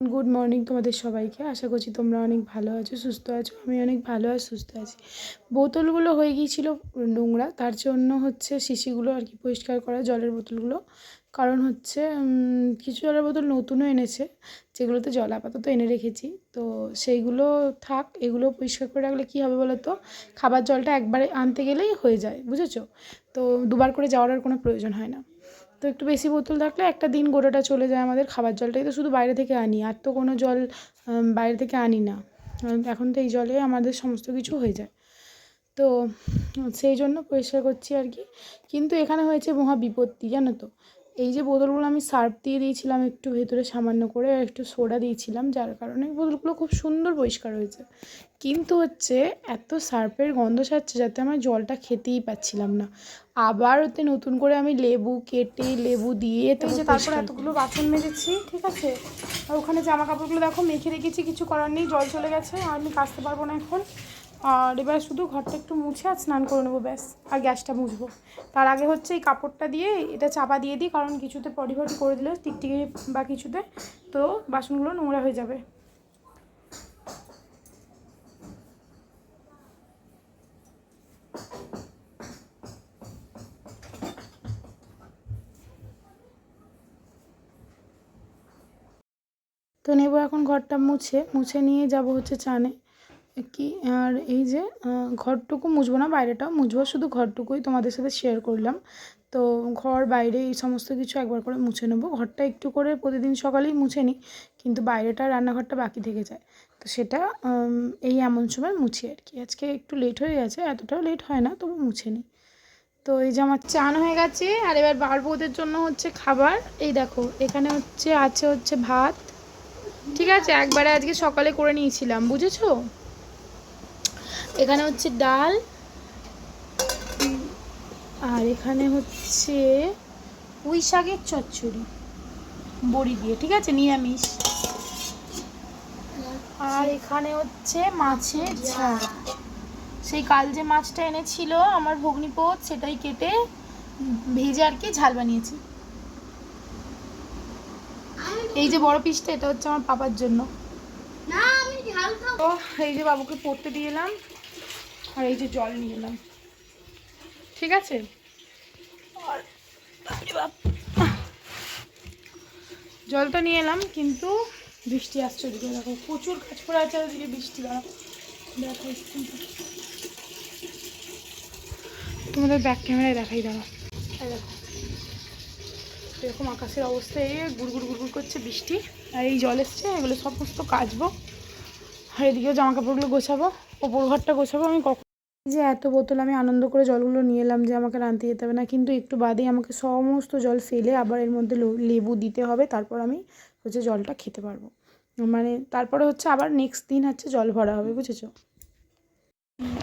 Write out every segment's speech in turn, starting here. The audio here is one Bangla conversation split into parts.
গুড মর্নিং তোমাদের সবাইকে। আশা করছি তোমরা অনেক ভালো আছো, সুস্থ আছো, আমি অনেক ভালো আর সুস্থ আছি। বোতলগুলো হয়ে গিয়েছিল নোংরা, তার জন্য হচ্ছে শিশিগুলো আর কি পরিষ্কার করা, জলের বোতলগুলো। কারণ হচ্ছে কিছু জলের বোতল নতুনও এনেছে, যেগুলোতে জল আপাতত এনে রেখেছি। তো সেইগুলো থাক, এগুলো পরিষ্কার করে রাখলে কী হবে বলো তো খাবার জলটা একবারে আনতে গেলেই হয়ে যায়, বুঝেছ? তো দুবার করে যাওয়ার আর কোনো প্রয়োজন হয় না। তো একটু বেশি বোতল থাকলে একটা দিন গোটাটা চলে যায় আমাদের খাবার জলটাই তো শুধু বাইরে থেকে আনি, আর তো কোনো জল বাইরে থেকে আনি না। এখন তো এই জলে আমাদের সমস্ত কিছু হয়ে যায়। তো সেই জন্য পরিষ্কার করছি আর কি। কিন্তু এখানে হয়েছে মহা বিপত্তি জানো তো? এই যে বোতলগুলো আমি সার্ফ দিয়ে দিয়েছিলাম একটু ভেতরে সামান্য করে একটু সোডা দিয়েছিলাম যার কারণে বোতলগুলো খুব সুন্দর পরিষ্কার হয়েছে। কিন্তু হচ্ছে এত সার্ফের গন্ধ ছাড়ছে যাতে আমার জলটা খেতেই পাচ্ছিলাম না। আবার ওতে নতুন করে আমি লেবু কেটে লেবু দিয়ে তো যে তারপর এতগুলো বাসন মেজেছি ঠিক আছে? আর ওখানে জামা কাপড়গুলো দেখো মেখে রেখেছি কিছু করার নেই জল চলে গেছে আর আমি কাচতে পারব না এখন। আর এবার শুধু ঘরটা একটু মুছে আর স্নান করে নেব, ব্যাস। আর গ্যাসটা মুছবো। তার আগে হচ্ছে এই কাপড়টা দিয়ে এটা চাপা দিয়ে দিই, কারণ কিছুতে পটি ফটি করে দিলে টিকটিকি বা কিছুতে তো বাসনগুলো নোংরা হয়ে যাবে। তো নেব এখন ঘরটা মুছে। মুছে নিয়ে যাব হচ্ছে চানে। কি? আর এই যে ঘরটুকু মুছবো না, বাইরেটাও মুছবো, শুধু ঘরটুকুই তোমাদের সাথে শেয়ার করলাম। তো ঘর, বাইরে এই সমস্ত কিছু একবার করে মুছে নেব। ঘরটা একটু করে প্রতিদিন সকালেই মুছে নিই, কিন্তু বাইরেটা রান্নাঘরটা বাকি থেকে যায়। তো সেটা এই এমন সময় মুছি আর কি। আজকে একটু লেট হয়ে গেছে, এতটাও লেট হয় না, তবু মুছে নিই। তো এই যে আমার চান হয়ে গেছে, আর এবার বারবোদের জন্য হচ্ছে খাবার। এই দেখো, এখানে হচ্ছে, আছে হচ্ছে ভাত। ঠিক আছে, একবারে আজকে সকালে করে নিয়েছিলাম, বুঝেছ? এখানে হচ্ছে ডাল, আর এখানে হচ্ছে পুঁই শাকের চচ্চড়ি, বড়ি দিয়ে, ঠিক আছে? নিরামিষ। আর এখানে হচ্ছে মাছের ঝাল। সেই কাল যে মাছটা এনেছিল আমার ভগ্নিপথ সেটাই কেটে ভেজে আর কি ঝাল বানিয়েছি। এই যে বড় পিসটা, এটা হচ্ছে আমার পাপার জন্য। তো এই যে বাবুকে পড়তে দিয়ে এলাম আর এই যে জল নিয়ে এলাম। ঠিক আছে? আর। জল তো নিয়ে এলাম কিন্তু বৃষ্টি আসছে ওদিকে। দেখো প্রচুর কাজ পড়ে আছে ওদিকে বৃষ্টি দাঁড়া দেখো তোমাদের ব্যাক ক্যামেরায় দেখাই দাঁড়া এই দেখো এরকম আকাশের অবস্থা এই গুড়গুড় গুড়গুড় করছে বৃষ্টি। আর এই জল এসছে এগুলো সমস্ত কাচবো। আর এদিকেও জামা কাপড়গুলো গোছাবো, ওপর ঘরটা গোছাবো। আমি কখন যে এত বোতল আমি আনন্দ করে জলগুলো নিয়ে এলাম যে আমাকে রাঁধতে যেতে হবে না। কিন্তু একটু বাদেই আমাকে সমস্ত জল ফেলে আবার এর মধ্যে লেবু দিতে হবে, তারপর আমি হচ্ছে জলটা খেতে পারব। মানে তারপরে হচ্ছে আবার নেক্সট দিন হচ্ছে জল ভরা হবে, বুঝেছ?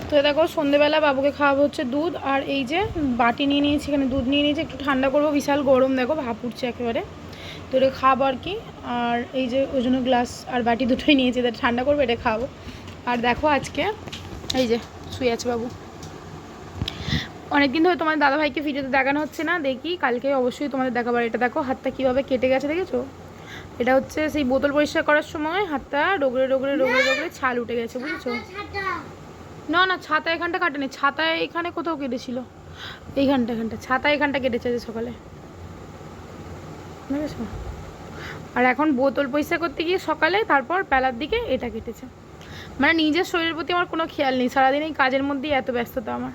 তো দেখো, সন্ধেবেলা বাবুকে খাওয়াবো হচ্ছে দুধ, আর এই যে বাটি নিয়ে নিয়েছি, এখানে দুধ নিয়ে নিয়েছি, একটু ঠান্ডা করব, বিশাল গরম, দেখো ভাপ উঠছে একেবারে। এটা খাব আর কি। আর এই যে ওই জন্য গ্লাস আর বাটি দুটোই নিয়েছি, এটা ঠান্ডা করব, এটা খাব। আর দেখো আজকে, এই যে শুয়ে আছে বাবু। অনেকদিন ধরে তোমার দাদাভাইকে ভিডিওতে দেখানো হচ্ছে না, দেখি কালকে অবশ্যই তোমাদের দেখাবার। এটা দেখো হাতটা কীভাবে কেটে গেছে, দেখেছ? এটা হচ্ছে সেই বোতল পরিষ্কার করার সময় হাতটা ডগরে ডগরে ডগরে ডগরে ছাল উঠে গেছে, বুঝেছ? না না, ছাতা এখানটা কাটেনি, ছাতা এখানে কোথাও কেটেছিল। এইখানটা, এখানটা, ছাতা এখানটা কেটেছে সকালে। বুঝেছ? আর এখন বোতল পরিষ্কার করতে গিয়ে সকালে তারপর বেলার দিকে এটা কেটেছে। মানে নিজের শরীরের প্রতি আমার কোনো খেয়াল নেই। সারাদিন এই কাজের মধ্যেই এত ব্যস্ততা আমার।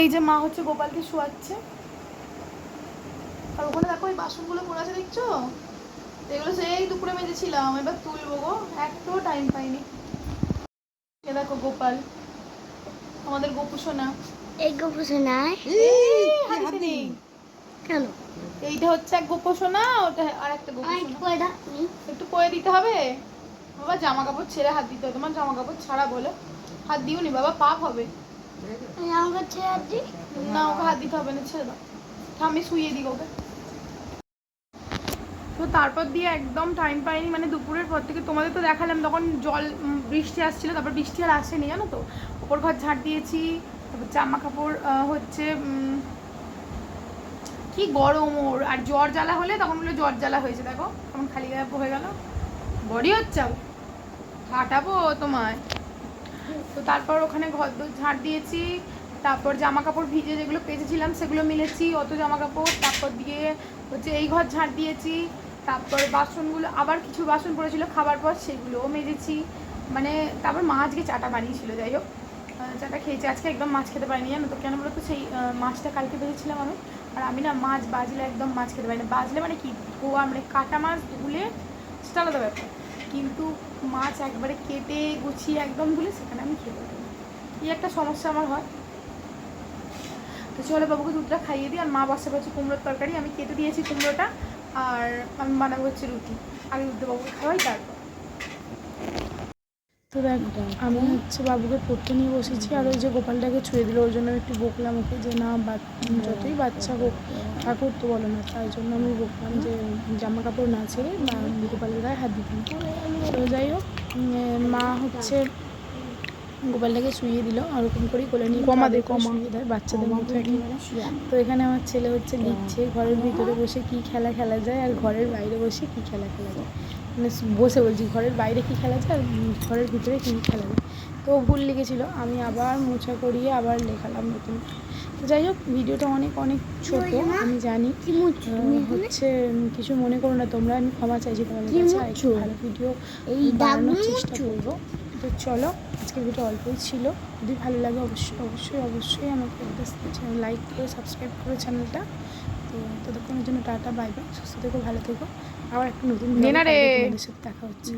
এই যে মা হচ্ছে গোপালকে শোয়াচ্ছে। আর ওখানে দেখো ওই বাসনগুলো পড়ে আছে দেখছ? এগুলো সেই দুপুরে মেজেছিলাম এবার তুলবো গো। একটু টাইম পাইনি। এ দেখো গোপাল আমাদের গোপু সোনা এই হাতে নেই। কেন? এইটা হচ্ছে এক গোপু সোনা ওটা আর একটা গোপু সোনা। একটু কয়ে দিতে হবে? বাবা জামা কাপড় ছেড়ে হাত দিতে হবে। তোমার জামা কাপড় ছাড়া বলে। হাত দিওনি বাবা পাপ হবে। না ওকে হাত দিতে হবে না ছেড়ে দাও। থাম, আমি শুয়ে দিই ওকে। তো তারপর দিয়ে একদম টাইম পাইনি মানে দুপুরের পর থেকে তোমাদের তো দেখালাম তখন জল বৃষ্টি আসছিল তারপর বৃষ্টি আর আসেনি জানো তো? ওপর ঘর ঝাড় দিয়েছি তারপর জামা কাপড় হচ্ছে কি গরম ওর। আর জ্বর জ্বালা হলে তখন বলে জ্বর জ্বালা হয়েছে, দেখো, তখন খালি গায়ে হয়ে গেল। বডি হচ্ছে। ফাটাবো তোমায়। তো তারপর ওখানে ঘর ঝাড় দিয়েছি, তারপর জামা কাপড় ভিজে যেগুলো পেঁচেছিলাম সেগুলো মিলেছি, অত জামা কাপড় তারপর দিয়ে হচ্ছে এই ঘর ঝাড় দিয়েছি, তারপর বাসনগুলো আবার কিছু বাসন পড়েছিল, খাবার পর সেগুলোও মেজেছি। মানে তারপর মা আজকে চাটা বানিয়েছিল, যাই হোক। চাটা খেয়েছি, আজকে একদম মাছ খেতে পারিনি, জানো তো? কেন বলো তো? সেই মাছটা কালকে ভেজেছিলাম আমি। আর আমি না মাছ বাজলে একদম মাছ খেতে পারি না। বাজলে মানে কি? ধোয়া মানে কাটা মাছ ধুলে সেটা আলাদা ব্যাপার। কিন্তু মাছ একবারে কেটে গুছিয়ে একদম ধুলে সেখানে আমি খেতে পারি এই একটা সমস্যা আমার হয়। তো চলো বাবুকে দুধটা খাইয়ে দিই, আর মা বসে বসে কুমড়োর তরকারি। আমি কেটে দিয়েছি কুমড়োটা, আর আমি বানাবো হচ্ছে রুটি। আগে দুধ বাবুকে খাওয়াই, তারপর তো দেখ, আমি হচ্ছে বাবুকে পড়তে নিয়ে বসেছি, আর ওই যে গোপালটাকে ছুঁয়ে দিল, ওর জন্য আমি একটু বকলাম ওকে যে, না যতই বাচ্চা হোক, ঠাকুর তো বলো না, তাই জন্য আমি বকলাম যে জামা কাপড় না ছেড়ে গোপালের গায়ে হাত দিতাম। তো যাই হোক মা হচ্ছে গোপালটাকে শুইয়ে দিল ওরকম করেই কোলে নিয়ে কমা দে কমা। দেয় বাচ্চাদের মতো একেবারে। তো এখানে আমার ছেলে হচ্ছে লিখছে ঘরের ভিতরে বসে কি খেলা খেলা যায় আর ঘরের বাইরে বসে কি খেলা খেলা যায়। মানে বসে বলছি ঘরের বাইরে কি খেলা যায় আর ঘরের ভিতরে কী খেলা যায়। তো ভুল লিখেছিল আমি আবার মোছা করিয়ে আবার লেখালাম নতুন। তো যাই হোক ভিডিওটা অনেক অনেক ছোট আমি জানি। হচ্ছে কিছু মনে করো না তোমরা আমি ক্ষমা চাইছি তোমাদের কাছে ভালো ভিডিও এই বানানোর চেষ্টা করব। তো চলো আজকের ভিডিও অল্পই ছিল। যদি ভালো লাগে অবশ্যই অবশ্যই অবশ্যই আমাকে চ্যানেল লাইক করে সাবস্ক্রাইব করে চ্যানেলটা তো ততক্ষণের জন্য টাটা বাই বাই সুস্থ থেকো ভালো থেকো। আবার একটা নতুন দেখা হচ্ছে।